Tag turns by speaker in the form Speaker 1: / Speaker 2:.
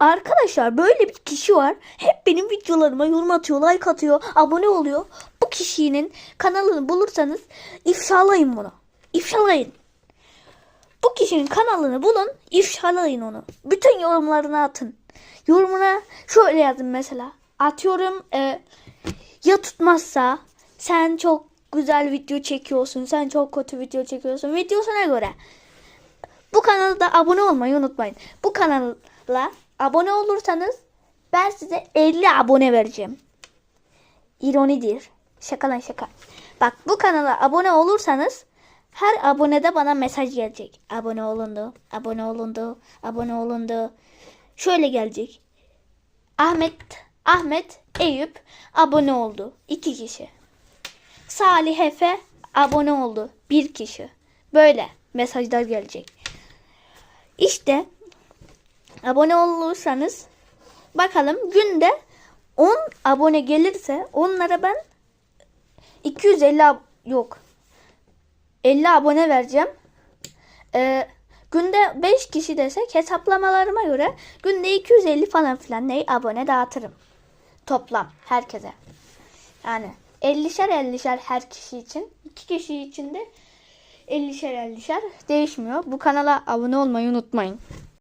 Speaker 1: Arkadaşlar böyle bir kişi var. Hep benim videolarıma yorum atıyor, like atıyor, abone oluyor. Bu kişinin kanalını bulursanız ifşalayın bunu. İfşalayın. Bu kişinin kanalını bulun, ifşalayın onu. Bütün yorumlarını atın. Yorumuna şöyle yazın mesela. Atıyorum e, ya tutmazsa sen çok güzel video çekiyorsun, sen çok kötü video çekiyorsun. Videosuna göre. Bu kanala da abone olmayı unutmayın. Bu kanala abone olursanız ben size 50 abone vereceğim. İronidir. Şaka lan şaka. Bak bu kanala abone olursanız her abonede bana mesaj gelecek. Abone olundu, abone olundu, abone olundu. Şöyle gelecek. Ahmet, Ahmet, Eyüp abone oldu. iki kişi. Salih Efe abone oldu. Bir kişi. Böyle mesajlar gelecek. İşte abone olursanız bakalım günde 10 abone gelirse onlara ben 250 ab- yok 50 abone vereceğim. Ee, günde 5 kişi desek hesaplamalarıma göre günde 250 falan filan ne abone dağıtırım. Toplam herkese. Yani 50'şer 50'şer her kişi için. 2 kişi için de 50'şer 50'şer değişmiyor. Bu kanala abone olmayı unutmayın.